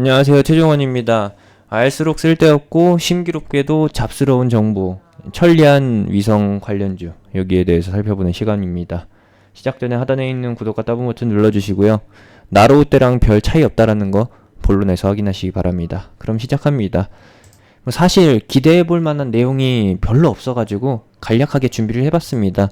안녕하세요. 최종원입니다. 알수록 쓸데없고 신기롭게도 잡스러운 정보, 천리안 위성 관련주 여기에 대해서 살펴보는 시간입니다. 시작 전에 하단에 있는 구독과 따봉 버튼 눌러주시고요. 나로우 때랑 별 차이 없다라는 거 본론에서 확인하시기 바랍니다. 그럼 시작합니다. 뭐 사실 기대해 볼 만한 내용이 별로 없어가지고 간략하게 준비를 해봤습니다.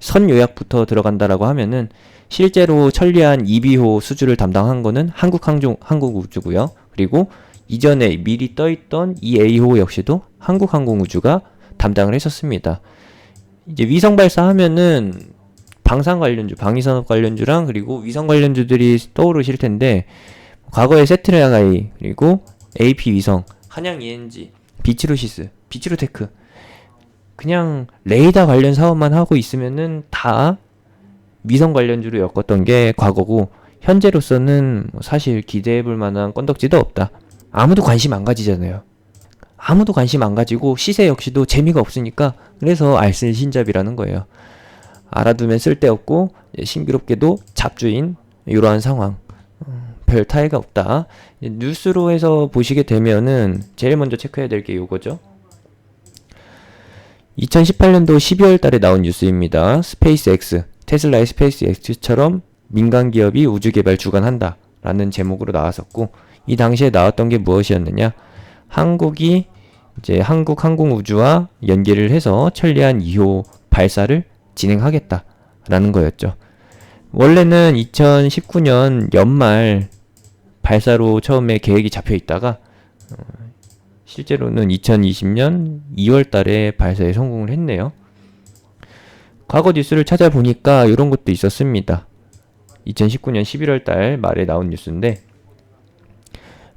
선 요약부터 들어간다라고 하면은 실제로 천리안 2비호 수주를 담당한 거는 한국항공, 한국우주고요. 그리고 이전에 미리 떠있던 EA호 역시도 한국항공우주가 담당을 했었습니다. 이제 위성 발사하면은 방산 관련주, 방위산업 관련주랑 그리고 위성 관련주들이 떠오르실 텐데 과거에 세트라가이 그리고 AP 위성, 한양 ENG, 비치로시스, 비치로테크 그냥 레이더 관련 사업만 하고 있으면은 다 위성 관련주로 엮었던 게 과거고 현재로서는 뭐 사실 기대해볼 만한 건덕지도 없다. 아무도 관심 안 가지잖아요. 아무도 관심 안 가지고 시세 역시도 재미가 없으니까 그래서 알쓸신잡이라는 거예요. 알아두면 쓸데없고 신기롭게도 잡주인 이러한 상황. 음, 별 타이가 없다. 뉴스로 해서 보시게 되면은 제일 먼저 체크해야 될 게 요거죠. 2018년도 12월 달에 나온 뉴스입니다. 스페이스X, 테슬라의 스페이스X처럼 민간 기업이 우주 개발 주관한다. 라는 제목으로 나왔었고, 이 당시에 나왔던 게 무엇이었느냐? 한국이 이제 한국 항공우주와 연계를 해서 천리안 2호 발사를 진행하겠다. 라는 거였죠. 원래는 2019년 연말 발사로 처음에 계획이 잡혀 있다가, 어, 실제로는 2020년 2월 달에 발사에 성공을 했네요. 과거 뉴스를 찾아보니까 이런 것도 있었습니다. 2019년 11월 달 말에 나온 뉴스인데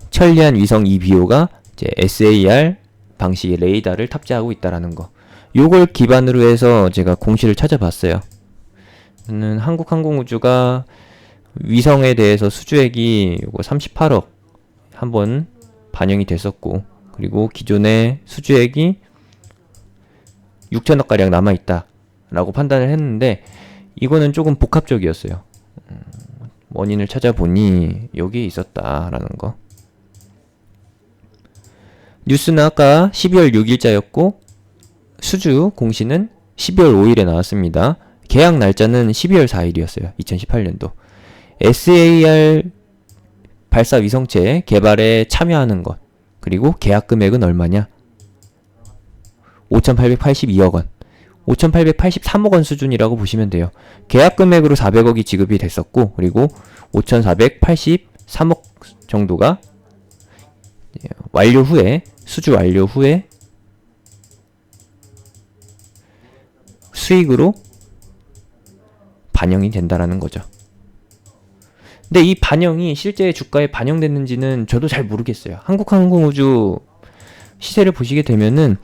천리안 위성 2비호가 이제 SAR 방식의 레이더를 탑재하고 있다라는 거. 요걸 기반으로 해서 제가 공시를 찾아봤어요. 는 한국항공우주가 위성에 대해서 수주액이 요거 38억 한번 반영이 됐었고 그리고 기존의 수주액이 6천억 가량 남아 있다 라고 판단을 했는데 이거는 조금 복합적이었어요. 음, 원인을 찾아보니 여기에 있었다라는 거. 뉴스는 아까 12월 6일자였고 수주 공시는 12월 5일에 나왔습니다. 계약 날짜는 12월 4일이었어요. 2018년도. SAR 발사 위성체 개발에 참여하는 것. 그리고 계약 금액은 얼마냐? 5,882억 원. 5,883억 원 수준이라고 보시면 돼요. 계약 금액으로 400억이 지급이 됐었고, 그리고 5,483억 정도가 완료 후에, 수주 완료 후에 수익으로 반영이 된다라는 거죠. 근데 이 반영이 실제 주가에 반영됐는지는 저도 잘 모르겠어요. 한국항공우주 시세를 보시게 되면은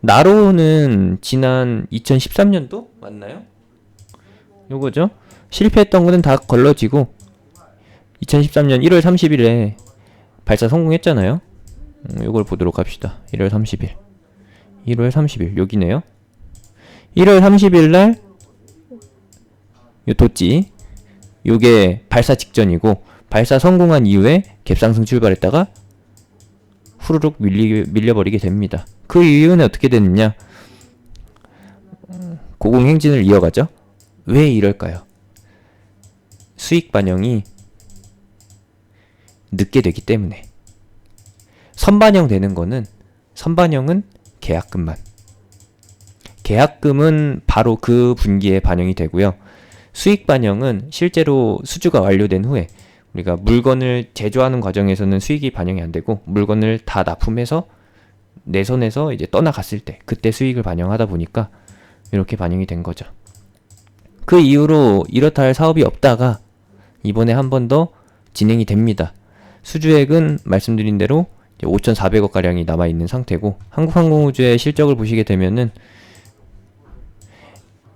나로는 지난 2013년도 맞나요? 요거죠? 실패했던 거는 다 걸러지고 2013년 1월 30일에 발사 성공했잖아요. 음, 요걸 보도록 합시다. 1월 30일. 1월 30일 여기네요. 1월 30일 날 요 도찌 요게 발사 직전이고 발사 성공한 이후에 갭상승 출발했다가 후루룩 밀리, 밀려버리게 됩니다. 그 이유는 어떻게 됐느냐? 고공행진을 이어가죠. 왜 이럴까요? 수익 반영이 늦게 되기 때문에 선반영 되는 거는 선반영은 계약금만 계약금은 바로 그 분기에 반영이 되고요. 수익 반영은 실제로 수주가 완료된 후에 우리가 물건을 제조하는 과정에서는 수익이 반영이 안 되고 물건을 다 납품해서 내 손에서 이제 떠나갔을 때 그때 수익을 반영하다 보니까 이렇게 반영이 된 거죠. 그 이후로 이렇다 할 사업이 없다가 이번에 한 번 더 진행이 됩니다. 수주액은 말씀드린 대로 5,400억 가량이 남아 있는 상태고 한국항공우주의 실적을 보시게 되면은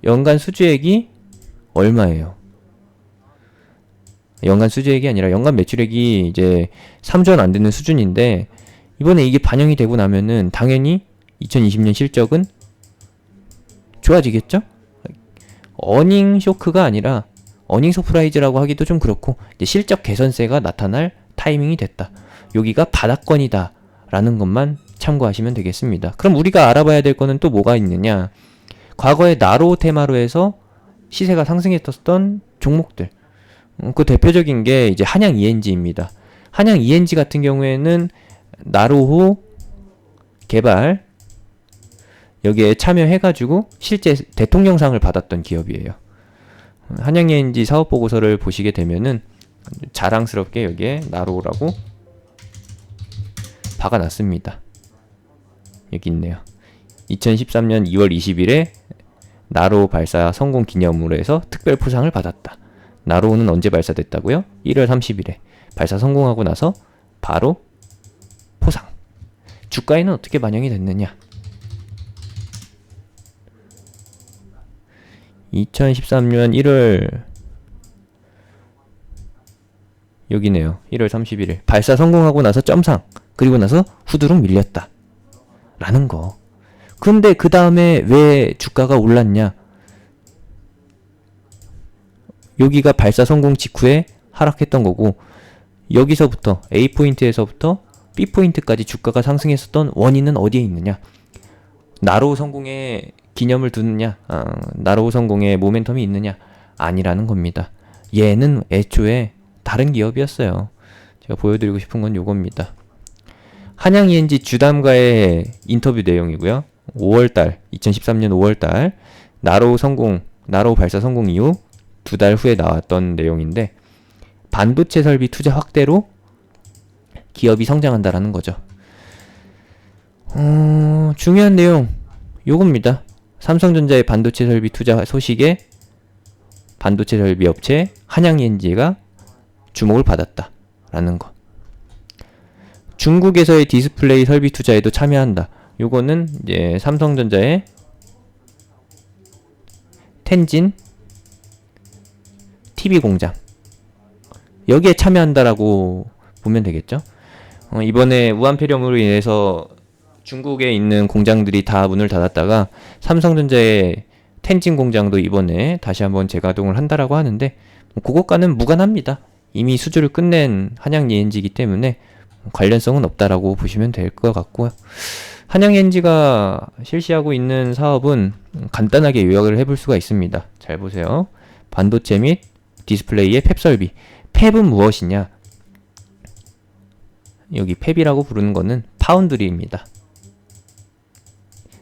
연간 수주액이 얼마예요? 연간 수주액이 아니라 연간 매출액이 이제 3조 원 안 되는 수준인데 이번에 이게 반영이 되고 나면은 당연히 2020년 실적은 좋아지겠죠? 어닝 쇼크가 아니라 어닝 서프라이즈라고 하기도 좀 그렇고 실적 개선세가 나타날 타이밍이 됐다. 여기가 바닥권이다 라는 것만 참고하시면 되겠습니다. 그럼 우리가 알아봐야 될 거는 또 뭐가 있느냐? 과거에 나로 테마로 해서 시세가 상승했었던 종목들. 음, 그 대표적인 게 이제 한양 ENG입니다. 한양 ENG 같은 경우에는 나로호 개발 여기에 참여해가지고 실제 대통령상을 받았던 기업이에요. 한양 ENG 사업 보고서를 보시게 되면은 자랑스럽게 여기에 나로라고 박아놨습니다. 여기 있네요. 2013년 2월 20일에 나로 발사 성공 기념으로 해서 특별 포상을 받았다. 나로는 언제 발사됐다고요? 1월 30일에 발사 성공하고 나서 바로 포상. 주가에는 어떻게 반영이 됐느냐? 2013년 1월 여기네요. 1월 31일 발사 성공하고 나서 점상 그리고 나서 후두룩 밀렸다. 라는 거. 근데 그 다음에 왜 주가가 올랐냐? 여기가 발사 성공 직후에 하락했던 거고 여기서부터 A 포인트에서부터 B 포인트까지 주가가 상승했었던 원인은 어디에 있느냐? 나로우 성공에 기념을 두느냐? 아, 나로우 성공에 모멘텀이 있느냐? 아니라는 겁니다. 얘는 애초에 다른 기업이었어요. 제가 보여드리고 싶은 건 요겁니다. 한양 ENG 주담과의 인터뷰 내용이고요. 5월달 2013년 5월달 나로우 성공 나로우 발사 성공 이후 두 달 후에 나왔던 내용인데 반도체 설비 투자 확대로 기업이 성장한다라는 거죠. 어, 중요한 내용 요겁니다. 삼성전자의 반도체 설비 투자 소식에 반도체 설비 업체 한양엔지가 주목을 받았다라는 거. 중국에서의 디스플레이 설비 투자에도 참여한다. 요거는 이제 삼성전자의 텐진 TV 공장 여기에 참여한다라고 보면 되겠죠. 어, 이번에 우한 폐렴으로 인해서 중국에 있는 공장들이 다 문을 닫았다가 삼성전자의 텐진 공장도 이번에 다시 한번 재가동을 한다라고 하는데 뭐 그것과는 무관합니다. 이미 수주를 끝낸 한양 ENG이기 때문에 관련성은 없다라고 보시면 될 것 같고요. 한양 ENG가 실시하고 있는 사업은 간단하게 요약을 해볼 수가 있습니다. 잘 보세요. 반도체 및 디스플레이의 팹 설비. 팹은 무엇이냐? 여기 팹이라고 부르는 거는 파운드리입니다.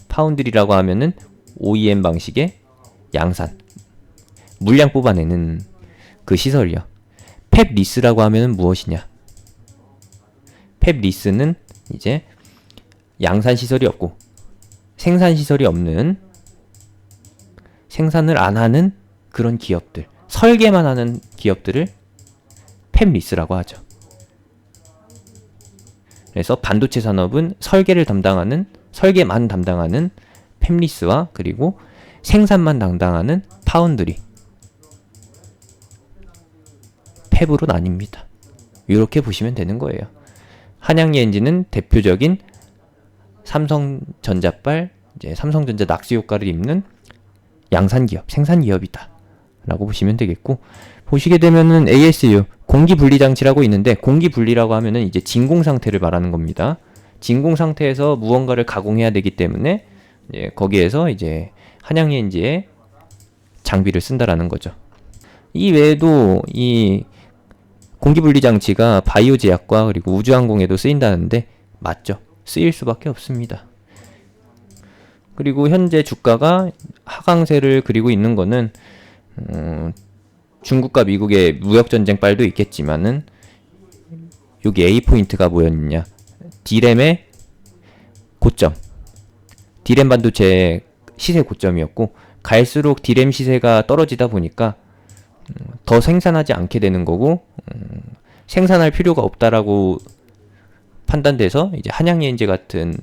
파운드리라고 하면은 OEM 방식의 양산, 물량 뽑아내는 그 시설이요. 팹 리스라고 하면은 무엇이냐? 팹 리스는 이제 양산 시설이 없고 생산 시설이 없는 생산을 안 하는 그런 기업들, 설계만 하는 기업들을 팹 리스라고 하죠. 그래서 반도체 산업은 설계를 담당하는 설계만 담당하는 팹리스와 그리고 생산만 담당하는 파운드리 팹으로 나뉩니다. 이렇게 보시면 되는 거예요. 한양예엔진은 대표적인 삼성전자발 이제 삼성전자 낙수 효과를 입는 양산 기업, 생산 기업이다. 라고 보시면 되겠고 보시게 되면은 ASU 공기 분리 장치라고 있는데 공기 분리라고 하면은 이제 진공 상태를 말하는 겁니다. 진공 상태에서 무언가를 가공해야 되기 때문에 이제 거기에서 이제 한양예인지에 장비를 쓴다라는 거죠. 이 외에도 이 공기 분리 장치가 바이오 제약과 그리고 우주항공에도 쓰인다는데 맞죠? 쓰일 수밖에 없습니다. 그리고 현재 주가가 하강세를 그리고 있는 거는 음, 중국과 미국의 무역 전쟁 빨도 있겠지만은 여기 A 포인트가 뭐였냐? 디램의 고점. 디램 반도체의 시세 고점이었고 갈수록 디램 시세가 떨어지다 보니까 음, 더 생산하지 않게 되는 거고 음, 생산할 필요가 없다라고 판단돼서 이제 한양예인제 같은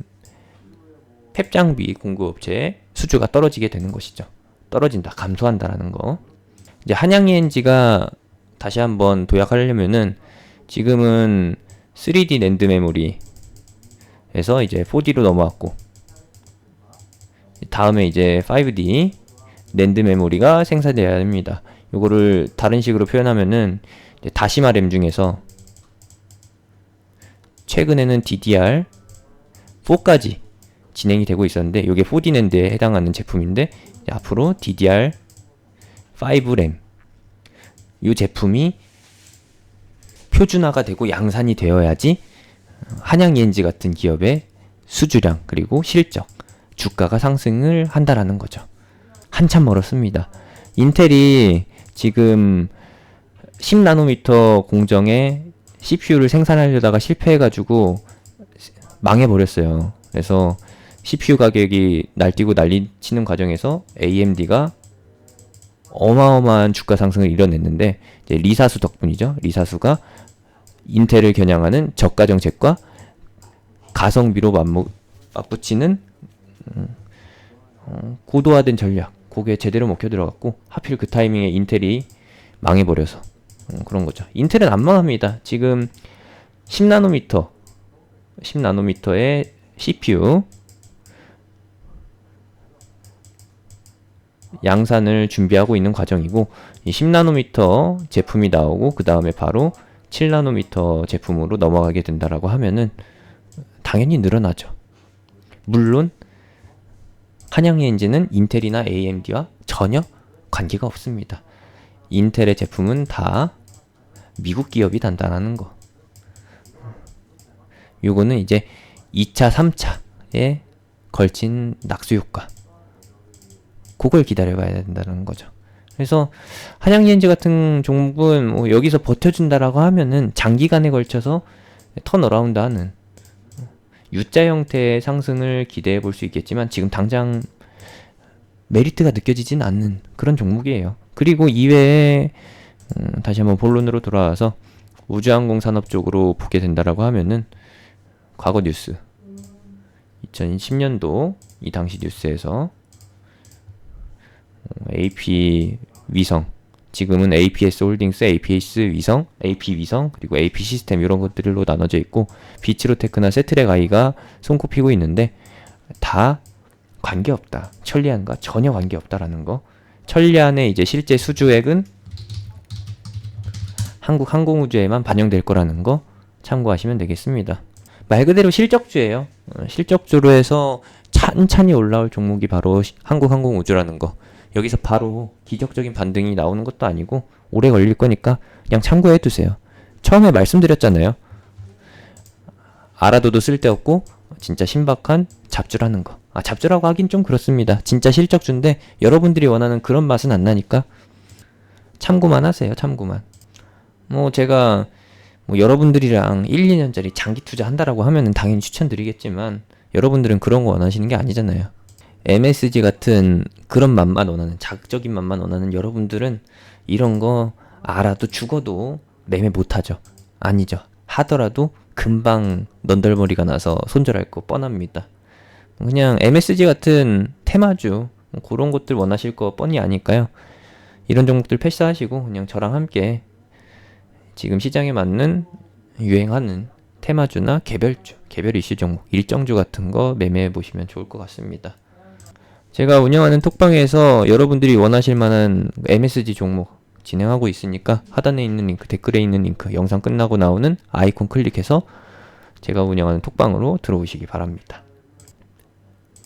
펩 장비 공급업체의 수주가 떨어지게 되는 것이죠. 떨어진다, 감소한다라는 거. 이제 한양ENG가 다시 한번 도약하려면은 지금은 3D 낸드 메모리에서 이제 4D로 넘어왔고 다음에 이제 5D 낸드 메모리가 생산돼야 됩니다. 요거를 다른 식으로 표현하면은 다시마 램 중에서 최근에는 DDR 4까지 진행이 되고 있었는데 이게 4D 낸드에 해당하는 제품인데 앞으로 DDR 5램 이 제품이 표준화가 되고 양산이 되어야지 한양 ENG 같은 기업의 수주량 그리고 실적 주가가 상승을 한다라는 거죠. 한참 멀었습니다. 인텔이 지금 10나노미터 공정에 CPU를 생산하려다가 실패해가지고 망해버렸어요. 그래서 CPU 가격이 날뛰고 난리치는 과정에서 AMD가 어마어마한 주가 상승을 이뤄냈는데 리사수 덕분이죠. 리사수가 인텔을 겨냥하는 저가 정책과 가성비로 맞무, 맞붙이는 음, 어, 고도화된 전략 그게 제대로 먹혀 들어갔고 하필 그 타이밍에 인텔이 망해버려서 음, 그런 거죠. 인텔은 안 망합니다. 지금 10나노미터 10나노미터의 CPU 양산을 준비하고 있는 과정이고 이 10나노미터 제품이 나오고 그 다음에 바로 7나노미터 제품으로 넘어가게 된다라고 하면은 당연히 늘어나죠. 물론 한양 엔진은 인텔이나 AMD와 전혀 관계가 없습니다. 인텔의 제품은 다 미국 기업이 단단하는 거. 요거는 이제 2차, 3차에 걸친 낙수 효과. 그걸 기다려봐야 된다는 거죠. 그래서 한양리엔지 같은 종목은 뭐 여기서 버텨준다라고 하면은 장기간에 걸쳐서 턴어라운드 하는 U자 형태의 상승을 기대해 볼 수 있겠지만 지금 당장 메리트가 느껴지진 않는 그런 종목이에요. 그리고 이외에 음, 다시 한번 본론으로 돌아와서 우주항공 산업 쪽으로 보게 된다라고 하면은 과거 뉴스 2010년도 이 당시 뉴스에서 어, AP 위성 지금은 APS 홀딩스, APS 위성, AP 위성 그리고 AP 시스템 이런 것들로 나눠져 있고 비치로테크나 세트렉 아이가 손꼽히고 있는데 다 관계없다. 천리안과 전혀 관계없다라는 거. 천리안의 이제 실제 수주액은 한국 항공우주에만 반영될 거라는 거 참고하시면 되겠습니다. 말 그대로 실적주예요. 어, 실적주로 해서 찬찬히 올라올 종목이 바로 시- 한국 항공우주라는 거. 여기서 바로 기적적인 반등이 나오는 것도 아니고 오래 걸릴 거니까 그냥 참고해 두세요. 처음에 말씀드렸잖아요. 알아둬도 쓸데없고 진짜 신박한 잡주라는 거. 아, 잡주라고 하긴 좀 그렇습니다. 진짜 실적주인데 여러분들이 원하는 그런 맛은 안 나니까 참고만 하세요. 참고만. 뭐 제가 뭐 여러분들이랑 1, 2년짜리 장기 투자 한다라고 하면은 당연히 추천드리겠지만 여러분들은 그런 거 원하시는 게 아니잖아요. MSG 같은 그런 맛만 원하는 자극적인 맛만 원하는 여러분들은 이런 거 알아도 죽어도 매매 못하죠. 아니죠. 하더라도 금방 넌덜머리가 나서 손절할 거 뻔합니다. 그냥 MSG 같은 테마주 뭐 그런 것들 원하실 거 뻔히 아니까요. 이런 종목들 패스하시고 그냥 저랑 함께 지금 시장에 맞는 유행하는 테마주나 개별주, 개별 이슈 종목, 일정주 같은 거 매매해 보시면 좋을 것 같습니다. 제가 운영하는 톡방에서 여러분들이 원하실 만한 MSG 종목 진행하고 있으니까 하단에 있는 링크, 댓글에 있는 링크, 영상 끝나고 나오는 아이콘 클릭해서 제가 운영하는 톡방으로 들어오시기 바랍니다.